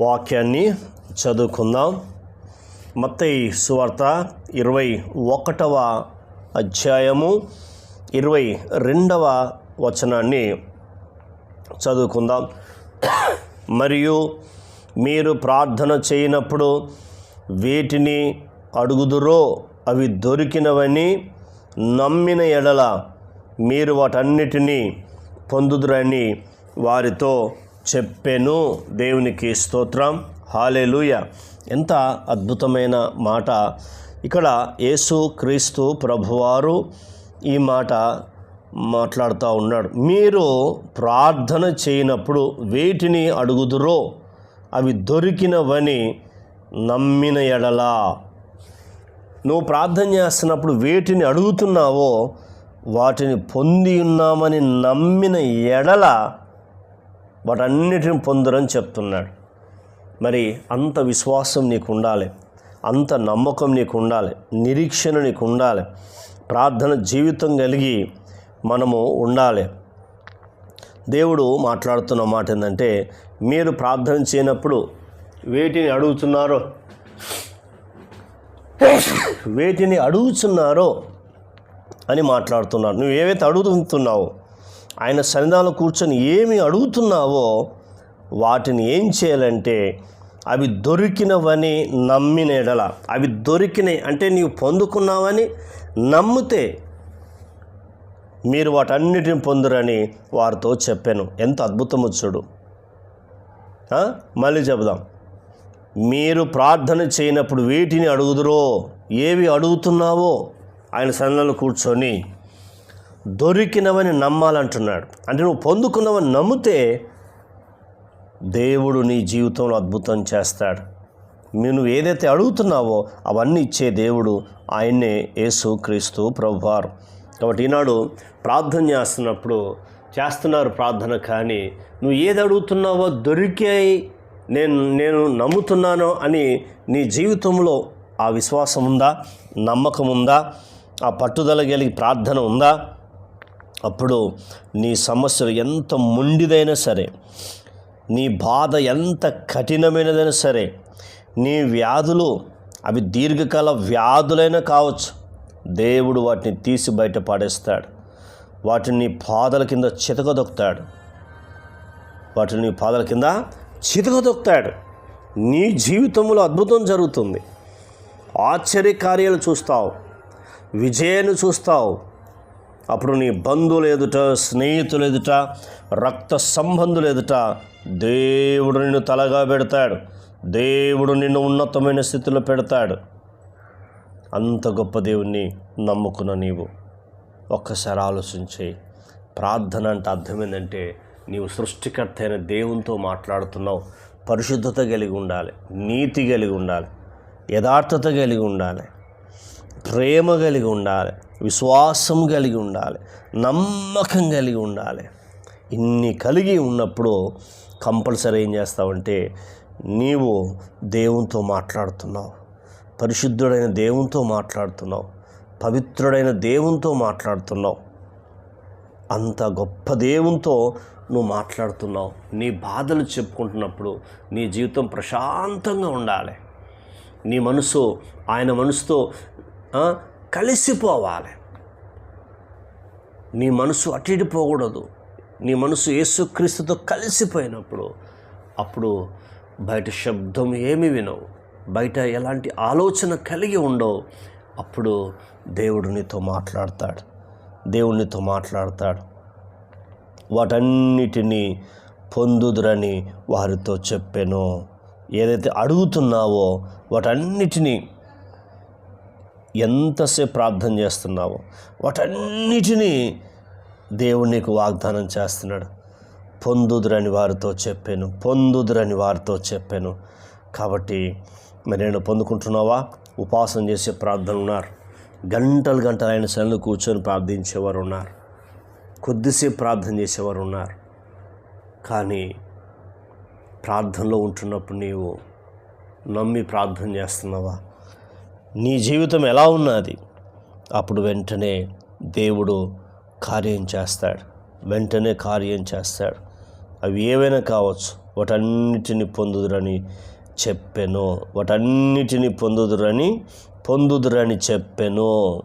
వాక్యాన్ని చదువుకుందాం. మత్తయి సువార్త ఇరవై ఒకటవ అధ్యాయము ఇరవై రెండవ వచనాన్ని చదువుకుందాం. మరియు మీరు ప్రార్థన చేయనప్పుడు వీటిని అడుగుదురో అవి దొరికినవని నమ్మిన ఎడల మీరు వాటన్నిటినీ పొందుదురని వారితో చెప్పెను దేవునికి స్తోత్రం. హాలేలుయ. ఎంత అద్భుతమైన మాట. ఇక్కడ యేసు క్రీస్తు ప్రభువారు ఈ మాట మాట్లాడుతూ ఉన్నాడు. మీరు ప్రార్థన చేయనప్పుడు వేటిని అడుగుదురో అవి దొరికినవని నమ్మిన ఎడలా. నువ్వు ప్రార్థన చేస్తున్నప్పుడు వేటిని అడుగుతున్నావో వాటిని పొంది ఉన్నామని నమ్మిన ఎడల వాటన్నిటిని పొందరని చెప్తున్నాడు. మరి అంత విశ్వాసం నీకు ఉండాలి అంత నమ్మకం నీకు ఉండాలి నిరీక్షణ నీకు ఉండాలి ప్రార్థన జీవితం కలిగి మనము ఉండాలి. దేవుడు మాట్లాడుతున్న మాట ఏంటంటే మీరు ప్రార్థన చేయనప్పుడు వేటిని అడుగుతున్నారో వేటిని అడుగుతున్నారో అని మాట్లాడుతున్నారు. నువ్వు ఏవైతే అడుగుతున్నావో ఆయన సన్నిధానం కూర్చొని ఏమి అడుగుతున్నావో వాటిని ఏం చేయాలంటే అవి దొరికినవని నమ్మిన ఎడల. అవి దొరికినాయి అంటే నీవు పొందుకున్నావని నమ్మితే మీరు వాటన్నిటిని పొందురని వారితో చెప్పాను. ఎంత అద్భుతం చూడు. మళ్ళీ చెబుదాం. మీరు ప్రార్థన చేయనప్పుడు వీటిని అడుగుదురో ఏవి అడుగుతున్నావో ఆయన సన్నలు కూర్చొని దొరికినవని నమ్మాలంటున్నాడు. అంటే నువ్వు పొందుకున్నవని నమ్మితే దేవుడు నీ జీవితంలో అద్భుతం చేస్తాడు. నువ్వు ఏదైతే అడుగుతున్నావో అవన్నీ ఇచ్చే దేవుడు ఆయన్నే యేసు క్రీస్తు ప్రభువారు. కాబట్టి ఈనాడు ప్రార్థన చేస్తున్నప్పుడు చేస్తున్నారు ప్రార్థన కానీ నువ్వు ఏది అడుగుతున్నావో దొరికాయి నేను నేను నమ్ముతున్నాను అని నీ జీవితంలో ఆ విశ్వాసం ఉందా? నమ్మకం ఉందా? ఆ పట్టుదల కలిగి ప్రార్థన ఉందా? అప్పుడు నీ సమస్యలు ఎంత మొండిదైనా సరే నీ బాధ ఎంత కఠినమైనదైనా సరే నీ వ్యాధులు అవి దీర్ఘకాల వ్యాధులైనా కావచ్చు దేవుడు వాటిని తీసి బయట పాడేస్తాడు. వాటిని నీ పాదల కింద చితకదొక్కుతాడు. వాటిని నీ పాదల కింద చితకదొక్కుతాడు. నీ జీవితంలో అద్భుతం జరుగుతుంది. ఆశ్చర్య కార్యాలు చూస్తావు. విజయాన్ని చూస్తావు. అప్పుడు నీ బంధువులు ఎదుట స్నేహితులు ఎదుట రక్త సంబంధులు ఎదుట దేవుడు నిన్ను తలగా పెడతాడు. దేవుడు నిన్ను ఉన్నతమైన స్థితిలో పెడతాడు. అంత గొప్ప దేవుణ్ణి నమ్ముకున్న నీవు. ఒక్కసారి ఆలోచించి ప్రార్థన అంటే అర్థమైందంటే నీవు సృష్టికర్త అయిన దేవునితో మాట్లాడుతున్నావు. పరిశుద్ధత కలిగి ఉండాలి నీతి కలిగి ఉండాలి యథార్థత కలిగి ఉండాలి. ప్రేమ కలిగి ఉండాలి విశ్వాసం కలిగి ఉండాలి నమ్మకం కలిగి ఉండాలి. ఇన్ని కలిగి ఉన్నప్పుడు కంపల్సరీ ఏం చేస్తావంటే నీవు దేవునితో మాట్లాడుతున్నావు పరిశుద్ధుడైన దేవునితో మాట్లాడుతున్నావు పవిత్రుడైన దేవునితో మాట్లాడుతున్నావు అంత గొప్ప దేవునితో నువ్వు మాట్లాడుతున్నావు నీ బాధలు చెప్పుకుంటున్నప్పుడు నీ జీవితం ప్రశాంతంగా ఉండాలి. నీ మనసు ఆయన మనసుతో కలిసిపోవాలి. నీ మనసు అటు ఇటు పోకూడదు. నీ మనసు యేసుక్రీస్తుతో కలిసిపోయినప్పుడు అప్పుడు బయట శబ్దం ఏమి వినవు. బయట ఎలాంటి ఆలోచన కలిగి ఉండవు. అప్పుడు దేవుడు నీతో మాట్లాడతాడు. దేవుడినితో మాట్లాడతాడు. వాటన్నిటినీ పొందుదురని వారితో చెప్పాను. ఏదైతే అడుగుతున్నావో వాటన్నిటినీ ఎంతసేపు ప్రార్థన చేస్తున్నావో వాటన్నిటినీ దేవుడు నీకు వాగ్దానం చేస్తున్నాడు. పొందుదురని వారితో చెప్పాను పొందుదురని వారితో చెప్పాను. కాబట్టి మరి నేను పొందుకుంటున్నావా? ఉపాసం చేసే ప్రార్థన ఉన్నారు. గంటలు గంటలు ఆయన సన్నిధిలో కూర్చొని ప్రార్థించేవారు ఉన్నారు. కొద్దిసేపు ప్రార్థన చేసేవారు ఉన్నారు. కానీ ప్రార్థనలో ఉంటున్నప్పుడు నీవు నమ్మి ప్రార్థన చేస్తున్నావా? నీ జీవితం ఎలా ఉన్నది? అప్పుడు వెంటనే దేవుడు కార్యం చేస్తాడు. వెంటనే కార్యం చేస్తాడు. అవి ఏవైనా కావచ్చు. వాటన్నిటిని పొందుదురని చెప్పెను. వాటన్నిటిని పొందుదురని పొందుదురని చెప్పెను.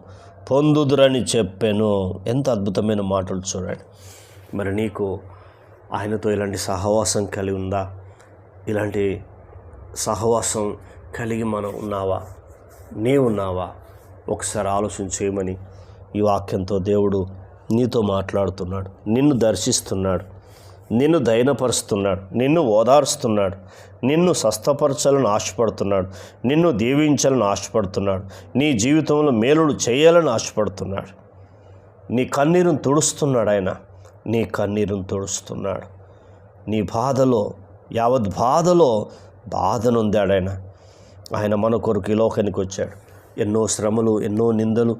పొందుదురని చెప్పెను. ఎంత అద్భుతమైన మాటలు చూడండి. మరి నీకు ఆయనతో ఇలాంటి సహవాసం కలిగి ఉందా? ఇలాంటి సహవాసం కలిగి మనం ఉన్నావా? నీవున్నావా ఒకసారి ఆలోచన చేయమని ఈ వాక్యంతో దేవుడు నీతో మాట్లాడుతున్నాడు. నిన్ను దర్శిస్తున్నాడు. నిన్ను దయనపరుస్తున్నాడు. నిన్ను ఓదారుస్తున్నాడు. నిన్ను స్వస్థపరచాలని ఆశపడుతున్నాడు. నిన్ను దీవించాలని ఆశపడుతున్నాడు. నీ జీవితంలో మేలుడు చేయాలని ఆశపడుతున్నాడు. నీ కన్నీరును తుడుస్తున్నాడు ఆయన. నీ కన్నీరును తుడుస్తున్నాడు. నీ బాధలో యావత్ బాధలో బాధనుందాడు ఆయన. ఆయన మన కొరకు ఈ లోకానికి వచ్చాడు. ఎన్నో శ్రమలు ఎన్నో నిందలు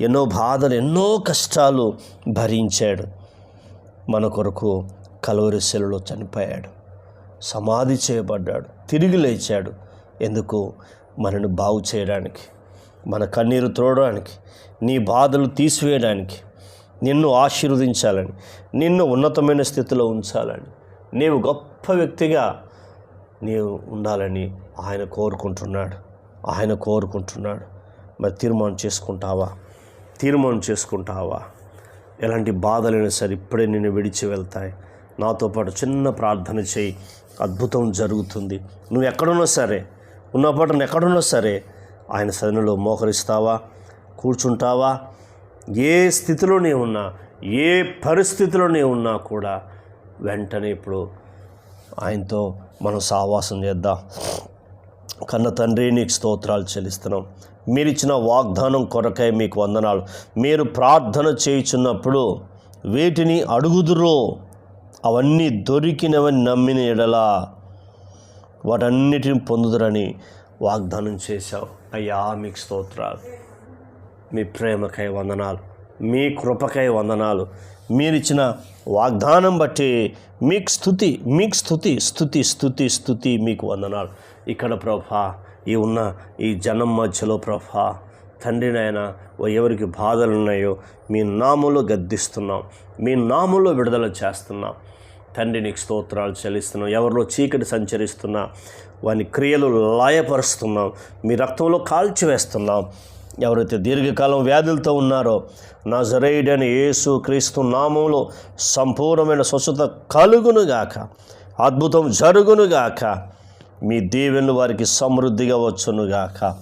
ఎన్నో బాధలు ఎన్నో కష్టాలు భరించాడు. మన కొరకు కలవరిశలలో చనిపోయాడు. సమాధి చేయబడ్డాడు. తిరిగి లేచాడు. ఎందుకు? మనని బాగు చేయడానికి మన కన్నీరు త్రోడడానికి నీ బాధలు తీసివేయడానికి నిన్ను ఆశీర్వదించాలని నిన్ను ఉన్నతమైన స్థితిలో ఉంచాలని నీవు గొప్ప వ్యక్తిగా నీవు ఉండాలని ఆయన కోరుకుంటున్నాడు. ఆయన కోరుకుంటున్నాడు. మరి తీర్మానం చేసుకుంటావా? తీర్మానం చేసుకుంటావా? ఎలాంటి బాధలైనా సరే ఇప్పుడే నిన్ను విడిచి వెళ్తాయి. నాతో పాటు చిన్న ప్రార్థన చేయి. అద్భుతం జరుగుతుంది. నువ్వు ఎక్కడున్నా సరే ఉన్నపాటు ఎక్కడున్నా సరే ఆయన సదనలో మోకరిస్తావా కూర్చుంటావా? ఏ స్థితిలో నీ ఉన్నా ఏ పరిస్థితిలో నీ ఉన్నా కూడా వెంటనే ఇప్పుడు ఆయనతో మనం సావాసం చేద్దాం. కన్న తండ్రి నీకు స్తోత్రాలు చెల్లిస్తున్నాం. మీరు ఇచ్చిన వాగ్దానం కొరకై మీకు వందనాలు. మీరు ప్రార్థన చేయుచున్నప్పుడు వేటిని అడుగుదురో అవన్నీ దొరికినవని నమ్మిన ఎడలా వాటన్నిటిని పొందుదురని వాగ్దానం చేశావు. అయ్యా మీకు స్తోత్రాలు. మీ ప్రేమకై వందనాలు. మీ కృపకై వందనాలు. మీరిచ్చిన వాగ్దానం బట్టి మీకు స్థుతి మీకు స్థుతి స్థుతి స్థుతి స్థుతి మీకు వందనాలు. ఇక్కడ ప్రభా ఈ ఉన్న ఈ జనం మధ్యలో ప్రభా తండ్రినైనా ఓ ఎవరికి బాధలు ఉన్నాయో మీ నామంలో గద్దిస్తున్నాం. మీ నామంలో విడుదల చేస్తున్నాం. తండ్రి నీకు స్తోత్రాలు చెల్లిస్తున్నాం. ఎవరిలో చీకటి సంచరిస్తున్నా వాని క్రియలు లాయపరుస్తున్నాం. మీ రక్తంలో కాల్చివేస్తున్నాం. ఎవరైతే దీర్ఘకాలం వ్యాధులతో ఉన్నారో నా యేసు క్రీస్తు నామంలో సంపూర్ణమైన స్వచ్ఛత కలుగునుగాక అద్భుతం జరుగునుగాక మీ దీవెన్లు వారికి సమృద్ధిగా వచ్చునుగాక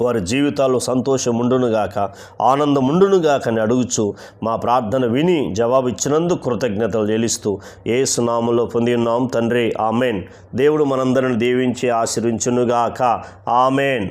వారి జీవితాల్లో సంతోషం ఉండునుగాక ఆనందం ఉండునుగాక అని అడుగుచు మా ప్రార్థన విని జవాబు ఇచ్చినందుకు కృతజ్ఞతలు చెల్లిస్తూ ఏసునామంలో పొంది ఉన్నాం తండ్రి. ఆమెన్. దేవుడు మనందరిని దీవించి ఆశీర్వించునుగాక. ఆమెన్.